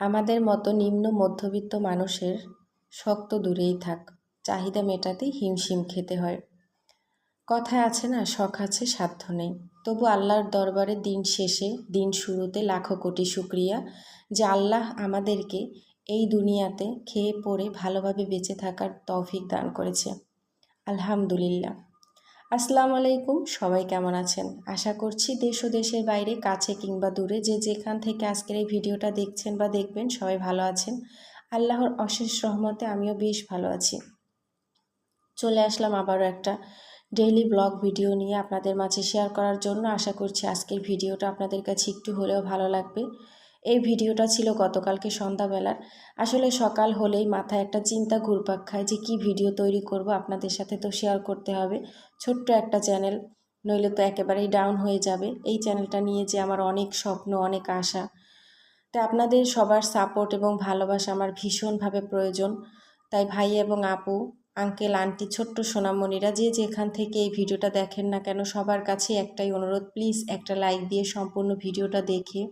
আমাদের মতো নিম্ন মধ্যবিত্ত মানুষের শক্ত দূরেই থাক, চাহিদা মেটাতেই হিমশিম খেতে হয়। কথায় আছে না, শখ আছে, সাধ্য নেই। তবু আল্লাহর দরবারে দিন শেষে, দিন শুরুতে লাখো কোটি শুক্রিয়া যে আল্লাহ আমাদেরকে এই দুনিয়াতে খেয়ে পড়ে ভালোভাবে বেঁচে থাকার তৌফিক দান করেছে। আলহামদুলিল্লাহ। আসসালামু আলাইকুম, সবাই কেমন আছেন? আশা করছি দেশ ও দেশের বাইরে, কাছে কিংবা দূরে যে যেখান থেকে আজকের এই ভিডিওটা দেখছেন বা দেখবেন সবাই ভালো আছেন। আল্লাহর অশেষ রহমতে আমিও বেশ ভালো আছি। চলে আসলাম আবারও একটা ডেইলি ব্লগ ভিডিও নিয়ে আপনাদের মাঝে শেয়ার করার জন্য। আশা করছি আজকের ভিডিওটা আপনাদের কাছে একটু হলেও ভালো লাগবে। এই ভিডিওটা ছিল গতকালকে সন্ধ্যাবেলার। আসলে সকাল হলেই মাথায় একটা চিন্তা ঘুরপাক খায় যে কি ভিডিও তৈরি করব, আপনাদের সাথে তো শেয়ার করতে হবে। ছোট্ট একটা চ্যানেল নইলে তো একেবারেই ডাউন হয়ে যাবে। এই চ্যানেলটা নিয়ে যে আমার অনেক স্বপ্ন, অনেক আশা। তাই আপনাদের সবার সাপোর্ট এবং ভালোবাসা আমার ভীষণভাবে প্রয়োজন। তাই ভাই এবং আপু আঙ্কেল আন্টি ছোট্ট সোনামণিরা যে যেখান থেকে এই ভিডিওটা দেখেন না কেন, সবার কাছে একটাই অনুরোধ প্লিজ একটা লাইক দিয়ে সম্পূর্ণ ভিডিওটা দেখে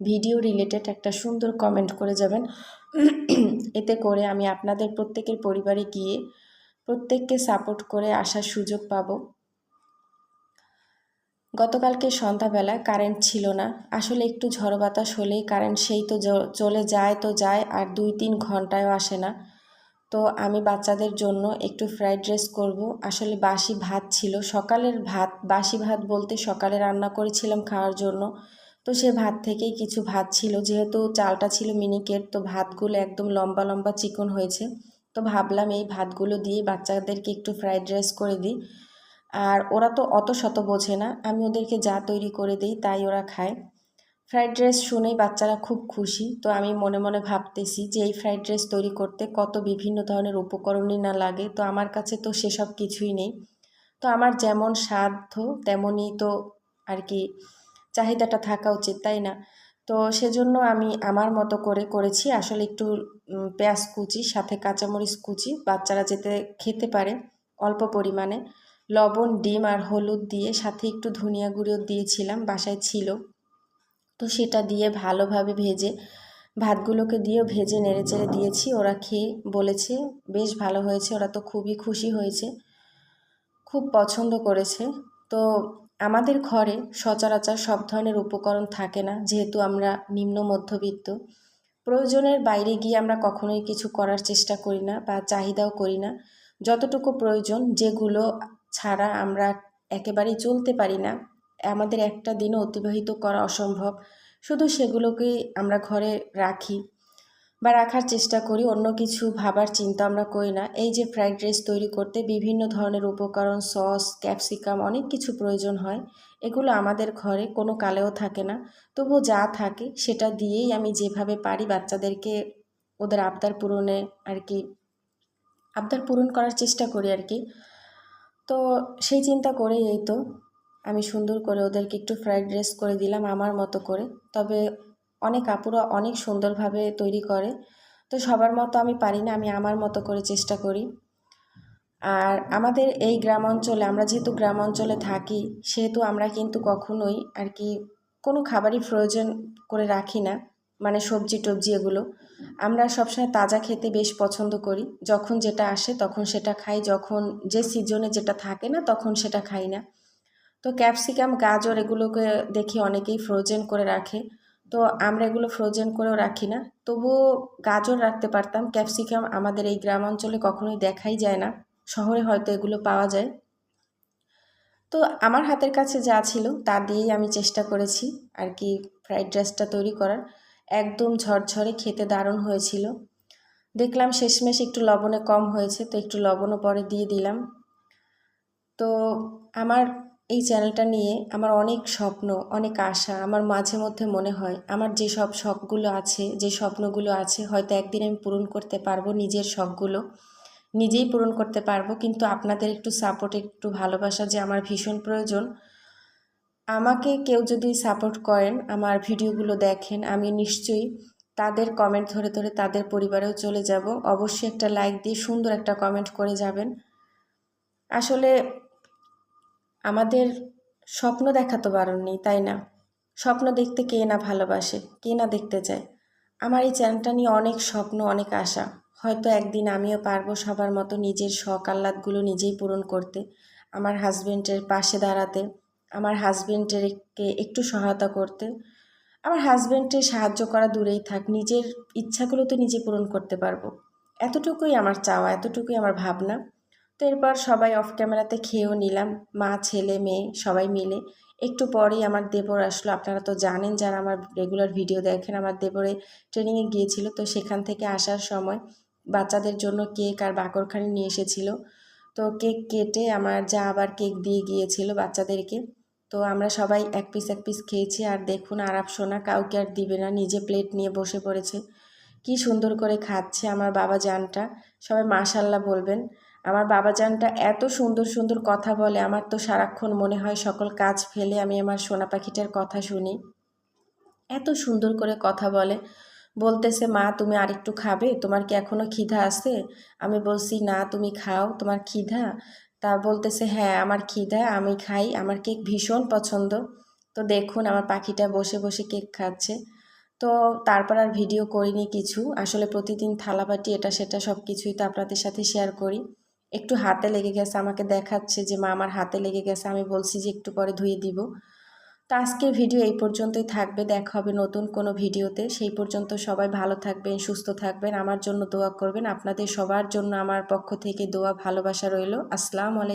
ভিডিও রিলেটেড একটা সুন্দর কমেন্ট করে যাবেন। এতে করে আমি আপনাদের প্রত্যেকের পরিবারে গিয়ে প্রত্যেককে সাপোর্ট করে আসার সুযোগ পাব। গতকালকে সন্ধ্যাবেলা কারেন্ট ছিল না। আসলে একটু ঝড় বাতাস হলেই কারেন্ট সেই তো চলে যায় তো যায়, আর দুই তিন ঘন্টায়ও আসে না। তো আমি বাচ্চাদের জন্য একটু ফ্রাইড রাইস করব। আসলে বাসি ভাত ছিল। সকালের ভাত, বাসি ভাত বলতে সকালে রান্না করেছিলাম খাওয়ার জন্য। তো সে ভাত থেকেই কিছু ভাত ছিল। যেহেতু চালটা ছিল মিনিকেট, তো ভাতগুলো একদম লম্বা লম্বা চিকন হয়েছে। তো ভাবলাম এই ভাতগুলো দিয়ে বাচ্চাদেরকে একটু ফ্রাইড রাইস করে দিই। আর ওরা তো অত শত বোঝে না, আমি ওদেরকে যা তৈরি করে দিই তাই ওরা খায়। ফ্রাইড রাইস শুনেই বাচ্চারা খুব খুশি। তো আমি মনে মনে ভাবতেছি যে এই ফ্রাইড রাইস তৈরি করতে কত বিভিন্ন ধরনের উপকরণই না লাগে, তো আমার কাছে তো সেসব কিছুই নেই। তো আমার যেমন সাধ্য তেমনই তো আর কি চাহিদাটা থাকা উচিত, তাই না? তো সেজন্য আমি আমার মতো করে করেছি। আসলে একটু পেঁয়াজ কুচি, সাথে কাঁচামরিচ কুচি, বাচ্চারা যেতে খেতে পারে অল্প পরিমাণে। লবণ, ডিম আর হলুদ দিয়ে সাথে একটু ধনিয়া গুঁড়ো দিয়েছিলাম, বাসায় ছিল। তো সেটা দিয়ে ভালোভাবে ভেজে, ভাতগুলোকে দিয়েও ভেজে নেড়ে চেড়ে দিয়েছি। ওরা খেয়ে বলেছে, বেশ ভালো হয়েছে। ওরা তো খুবই খুশি হয়েছে। খুব পছন্দ করেছে। তো আমাদের ঘরে সচরাচর সব ধরনের উপকরণ থাকে না, যেহেতু আমরা নিম্ন মধ্যবিত্ত। প্রয়োজনের বাইরে গিয়ে আমরা কখনোই কিছু করার চেষ্টা করি না বা চাহিদাও করি না। যতটুকু প্রয়োজন, যেগুলো ছাড়া আমরা একেবারেই চলতে পারি না, আমাদের একটা দিনও অতিবাহিত করা অসম্ভব। শুধু সেগুলোকেই আমরা ঘরে রাখি। বা রাখার চেষ্টা করি, অন্য কিছু ভাবার চিন্তা আমরা করি না। এই যে ফ্রাইড রাইস তৈরি করতে বিভিন্ন ধরনের উপকরণ সস ক্যাপসিকাম অনেক কিছু প্রয়োজন হয়। এগুলো আমাদের ঘরে কোনো কালেও থাকে না। তবু যা থাকে সেটা দিয়েই আমি যেভাবে পারি বাচ্চাদেরকে ওদের আবদার পূরণে আর কি, আবদার পূরণ করার চেষ্টা করি আর কি। তো সেই চিন্তা করেই এই তো, আমি সুন্দর করে ওদেরকে একটু ফ্রাইড রাইস করে দিলাম আমার মতো করে। তবে অনেক আপুরা অনেক সুন্দরভাবে তৈরি করে। তো সবার মতো আমি পারি না, আমি আমার মতো করে চেষ্টা করি। আর আমাদের এই গ্রাম অঞ্চলে, আমরা যেহেতু গ্রাম অঞ্চলে থাকি, সেহেতু আমরা কিন্তু কখনোই আর কি কোনো খাবারই প্রয়োজন করে রাখি না মানে সবজি টবজি এগুলো। আমরা সবসময় তাজা খেতে বেশ পছন্দ করি, যখন যেটা আসে তখন সেটা খাই, যখন যে সিজনে যেটা থাকে না তখন সেটা খাই না। তো ক্যাপসিকাম, গাজর এগুলোকে দেখি অনেকেই ফ্রোজেন করে রাখে। তো আমরা এগুলো ফ্রোজেন করেও রাখি না। তবুও গাজর রাখতে পারতাম। ক্যাপসিকাম আমাদের এই গ্রাম অঞ্চলে কখনোই দেখাই যায় না। শহরে হয়তো এগুলো পাওয়া যায়। তো আমার হাতের কাছে যা ছিল তা দিয়েই আমি চেষ্টা করেছি আর কি ফ্রাইড রাইসটা তৈরি করার। একদম ঝরঝরে খেতে দারুণ হয়েছিল। দেখলাম শেষমেশ একটু লবণে কম হয়েছে, তো একটু লবণও পরে দিয়ে দিলাম। তো আমার এই চ্যানেলটা নিয়ে আমার অনেক স্বপ্ন, অনেক আশা আমার মাঝে মধ্যে মনে হয়। আমার যে সব শখগুলো আছে, যে স্বপ্নগুলো আছে, হয়তো একদিন আমি পূরণ করতে পারব নিজের শখগুলো। নিজেই পূরণ করতে পারব, কিন্তু আপনাদের একটু সাপোর্ট একটু ভালোবাসা যে আমার ভীষণ প্রয়োজন। আমাকে কেউ যদি সাপোর্ট করেন, আমার ভিডিওগুলো দেখেন, আমি নিশ্চয়ই তাদের কমেন্ট ধরে ধরে তাদের পরিবারেও চলে যাব। অবশ্যই একটা লাইক দিয়ে সুন্দর একটা কমেন্ট করে যাবেন। আসলে আমাদের স্বপ্ন দেখা তো বারণ নেই তাই না? স্বপ্ন দেখতে কে না ভালোবাসে, কে না দেখতে চায়? আমার এই চ্যানেলটা নিয়ে অনেক স্বপ্ন, অনেক আশা। হয়তো একদিন আমিও পারব সবার মতো নিজের শখ আহ্লাদগুলো নিজেই পূরণ করতে, আমার হাজবেন্ডের পাশে দাঁড়াতে, আমার হাজবেন্ডেরকে একটু সহায়তা করতে, আমার হাজবেন্ডের সাহায্য করা দূরেই থাক, নিজের ইচ্ছাগুলো তো নিজে পূরণ করতে পারব। এতটুকুই আমার চাওয়া, এতটুকুই আমার ভাবনা। তো এরপর সবাই অফ ক্যামেরাতে খেয়েও নিলাম, মা, ছেলে, মেয়ে, সবাই মিলে। একটু পরেই আমার দেবর আসলো। আপনারা তো জানেন যারা আমার রেগুলার ভিডিও দেখেন, আমার দেবরে ট্রেনিংয়ে গিয়েছিল। তো সেখান থেকে আসার সময় বাচ্চাদের জন্য কেক আর বাকরখানি নিয়ে এসেছিল। তো কেক কেটে আমার যা আবার কেক দিয়ে গিয়েছিল বাচ্চাদেরকে। তো আমরা সবাই এক পিস এক পিস খেয়েছি। আর দেখুন আরাপ সোনা কাউকে আর দিবে না, নিজে প্লেট নিয়ে বসে পড়েছে। কি সুন্দর করে খাচ্ছে আমার বাবা জানটা। সবাই মাশাল্লাহ বলবেন। আমার বাবাজানটা এত সুন্দর সুন্দর কথা বলে, আমার তো সারাক্ষণ মনে হয় সকল কাজ ফেলে আমি আমার সোনা পাখিটার কথা শুনি। এত সুন্দর করে কথা বলে। বলতেছে, মা, তুমি আরেকটু খাবে? তোমার কি এখনও খিদা আছে? আমি বলছি, না, তুমি খাও, তোমার খিদা? তা বলতেছে হ্যাঁ আমার খিদা, আমি খাই, আমার কেক ভীষণ পছন্দ। তো দেখুন, আমার পাখিটা বসে বসে কেক খাচ্ছে। তো তারপর আর ভিডিও করিনি কিছু। আসলে প্রতিদিন থালাবাটি, এটা সেটা সব কিছুই তো আপনাদের সাথে শেয়ার করি। একটু হাতে লেগে গেছে, আমাকে দেখাচ্ছে যে, মা, আমার হাতে লেগে গেছে, আমি বলছি যে, একটু পরে ধুয়ে দিব। তো আজকের ভিডিও এই পর্যন্তই থাকবে, দেখা হবে নতুন কোনো ভিডিওতে। সেই পর্যন্ত সবাই ভালো থাকবেন, সুস্থ থাকবেন, আমার জন্য দোয়া করবেন। আপনাদের সবার জন্য আমার পক্ষ থেকে দোয়া, ভালোবাসা রইল। আসসালামু আলাইকুম।